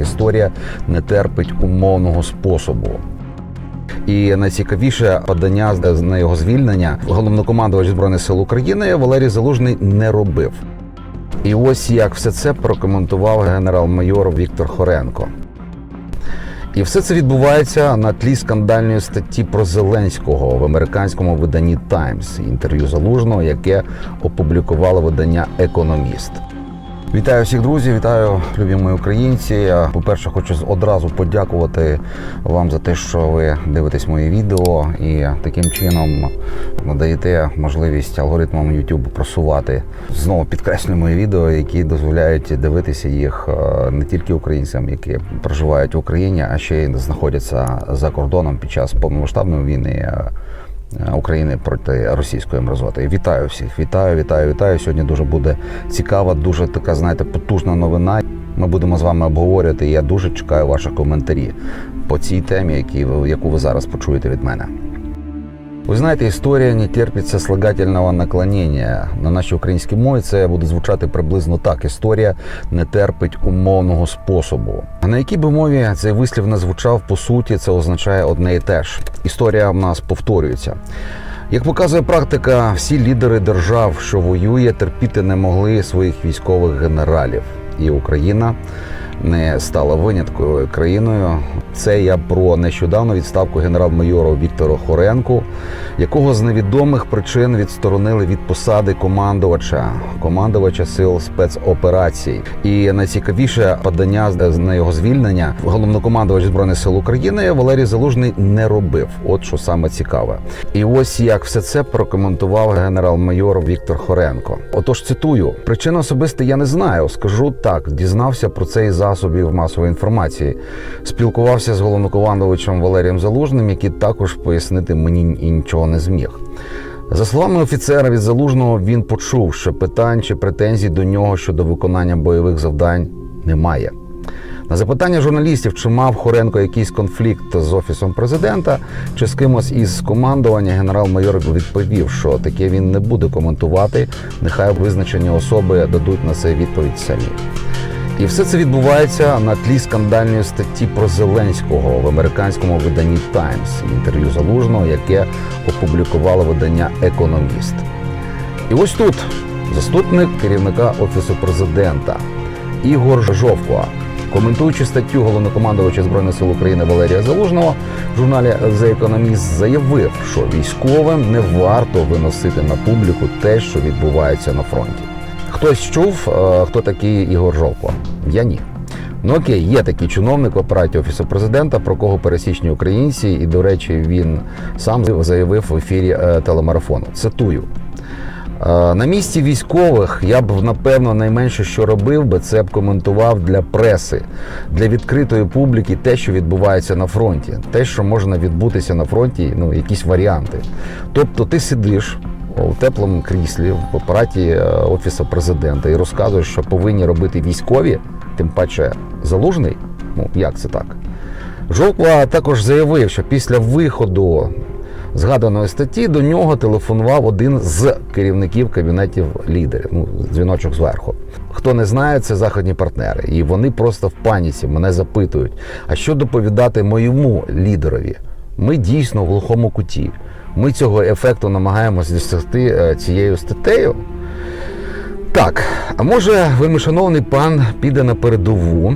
Історія не терпить умовного способу. І найцікавіше подання на його звільнення головнокомандувач збройних сил України Валерій Залужний не робив. І ось як все це прокоментував генерал-майор Віктор Хоренко. І все це відбувається на тлі скандальної статті про Зеленського в американському виданні Times, інтерв'ю залужного, яке опублікувало видання Економіст. Вітаю всіх друзів, вітаю любі мої українці. По-перше, хочу одразу подякувати вам за те, що ви дивитесь мої відео і таким чином надаєте можливість алгоритмам YouTube просувати знову підкреслюю мої відео, які дозволяють дивитися їх е, не тільки українцям, які проживають в Україні, а ще й знаходяться за кордоном під час повномасштабної війни. України проти російської мерзоти. Вітаю всіх! Вітаю, вітаю, вітаю. Сьогодні дуже буде цікава, дуже така, знаєте, потужна новина. Ми будемо з вами обговорювати. Я дуже чекаю ваших коментарі по цій темі, які ви, яку ви зараз почуєте від мене. Ви знаєте, історія не терпить сослагательного наклонення. На нашій українській мові це буде звучати приблизно так: історія не терпить умовного способу. А на якій би мові цей вислів не звучав, по суті, це означає одне і те ж. Історія в нас повторюється. Як показує практика, всі лідери держав, що воює, терпіти не могли своїх військових генералів, і Україна не стала винятковою країною. Це я про нещодавну відставку генерал-майору Віктора Хоренку, якого з невідомих причин відсторонили від посади командувача, командувача сил спецоперацій. І найцікавіше подання на його звільнення головнокомандувач збройних сил України Валерій Залужний не робив. От що саме цікаве. І ось як все це прокоментував генерал-майор Віктор Хоренко. Отож, цитую: причин особисто я не знаю. Скажу так, дізнався про це із засобів масової інформації. Спілкувався з головнокомандувачем Валерієм Залужним, який також пояснити мені нічого не зміг. За словами офіцера від залужного, він почув, що питань чи претензій до нього щодо виконання бойових завдань немає. На запитання журналістів, чи мав Хоренко якийсь конфлікт з офісом президента чи з кимось із командування, генерал-майор відповів, що таке він не буде коментувати. Нехай визначені особи дадуть на це відповідь самі. І все це відбувається на тлі скандальної статті про Зеленського в американському виданні Times, інтерв'ю залужного, яке опублікувало видання Економіст. І ось тут заступник керівника офісу президента Ігор Жовква, коментуючи статтю головнокомандувача збройних сил України Валерія Залужного в журналі The Economist заявив, що військовим не варто виносити на публіку те, що відбувається на фронті. Хтось чув, е, хто такий Ігор Жовква? Я ні. Ну окей, є такий чиновник в апараті офісу президента, про кого пересічні українці, і до речі, він сам заявив в ефірі е, телемарафону. Цитую. Е, На місці військових я б напевно найменше, що робив би, це б коментував для преси, для відкритої публіки те, що відбувається на фронті, те, що можна відбутися на фронті, ну якісь варіанти. Тобто, ти сидиш у теплому кріслі в апараті е, офісу президента і розказуєш, що повинні робити військові, тим паче залужний. Ну як це так? Жовква також заявив, що після виходу згаданої статті до нього телефонував один з керівників кабінетів лідерів. Ну, дзвіночок зверху. Хто не знає, це західні партнери. І вони просто в паніці мене запитують: а що доповідати моєму лідерові? Ми дійсно в глухому куті. Ми цього ефекту намагаємося досягти е, цією статтею. Так, а може, ви, шановний пан, піде на передову.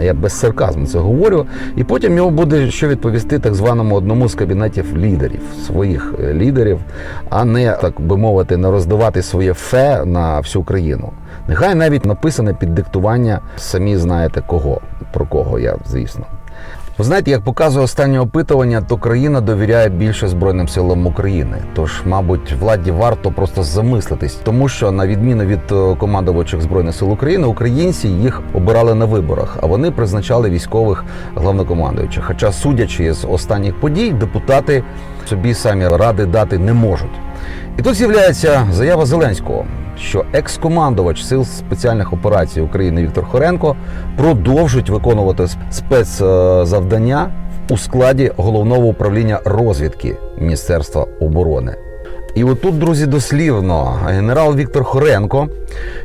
Я без сарказму це говорю, і потім його буде що відповісти так званому одному з кабінетів лідерів, своїх е, лідерів, а не так би мовити, не роздавати своє фе на всю країну. Нехай навіть написане під диктування, самі знаєте кого, про кого я, звісно. Ви знаєте, як показує останнє опитування, то країна довіряє більше Збройним силам України. Тож, мабуть, владі варто просто замислитись, тому що на відміну від е, командувачів збройних сил України, українці їх обирали на виборах, а вони призначали військових главнокомандуючих. Хоча, судячи з останніх подій, депутати собі самі ради дати не можуть. І тут з'являється заява Зеленського, що екс-командувач сил спеціальних операцій України Віктор Хоренко продовжить виконувати спецзавдання у складі головного управління розвідки Міністерства оборони. І отут, друзі, дослівно генерал Віктор Хоренко,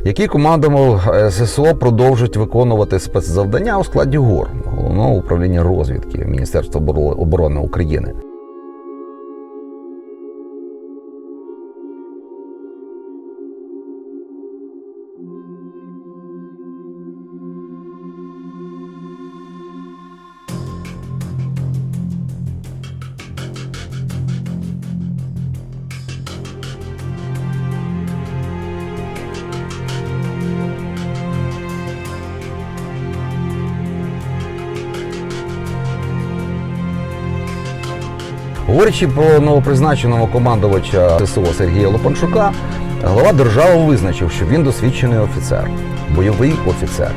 який командував е, ССО, продовжить виконувати спецзавдання у складі ГОР, головного управління розвідки Міністерства оборо- оборони України. Говорячи про новопризначеного командувача ССО Сергія Лопанчука, глава держави визначив, що він досвідчений офіцер, бойовий офіцер,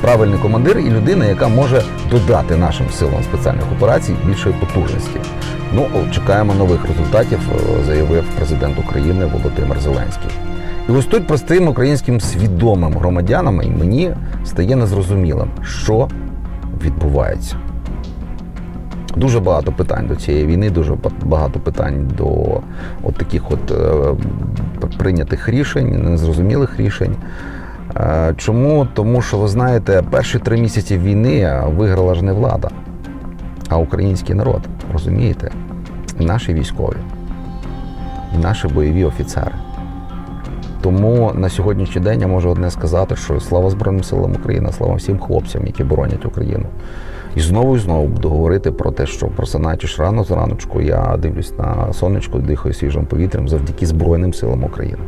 правильний командир і людина, яка може додати нашим силам спеціальних операцій більшої потужності. Ну, чекаємо нових результатів, е, заявив президент України Володимир Зеленський. І ось тут простим українським свідомим громадянам і мені стає незрозумілим, що відбувається. Дуже багато питань до цієї війни, дуже багато питань до от таких от е, прийнятих рішень, незрозумілих рішень. Е, Чому? Тому що ви знаєте, перші три місяці війни виграла ж не влада, а український народ. Розумієте? І наші військові, і наші бойові офіцери. Тому на сьогоднішній день я можу одне сказати, що слава Збройним силам України, слава всім хлопцям, які боронять Україну. І знову і знову буду говорити про те, що просинаючись рано зраночку, я дивлюсь на сонечко, дихаю свіжим повітрям завдяки Збройним силам України.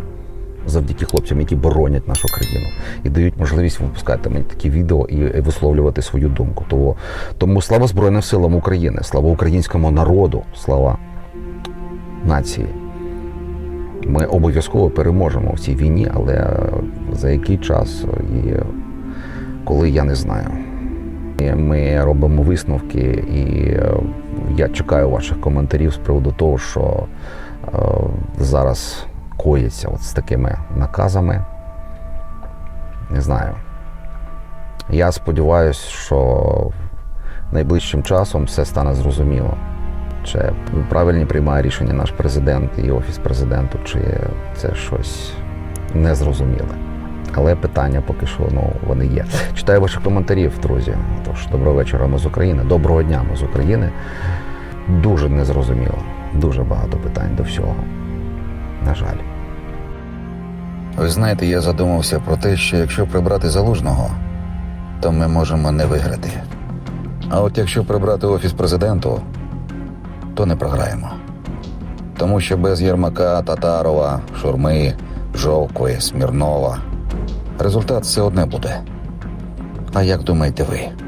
Завдяки хлопцям, які боронять нашу країну і дають можливість випускати мені такі відео і висловлювати свою думку. Тому, тому слава Збройним силам України, слава українському народу, слава нації. Ми обов'язково переможемо в цій війні, але за який час і коли я не знаю. Ми робимо висновки, і е, я чекаю ваших коментарів з приводу того, що е, зараз коїться от з такими наказами. Не знаю. Я сподіваюся, що найближчим часом все стане зрозуміло. Чи правильні приймає рішення наш президент і офіс президенту, чи це щось незрозуміле. Але питання поки що ну, вони є. Читаю ваших коментарів, друзі. Тож доброго вечора, ми з України. Доброго дня, ми з України. Дуже незрозуміло. Дуже багато питань до всього. На жаль. Ви знаєте, я задумався про те, що якщо прибрати залужного, то ми можемо не виграти. А от якщо прибрати офіс президенту, то не програємо. Тому що без Єрмака, Татарова, Шурми, Жовкви, Смірнова результат все одне буде. А як думаєте ви?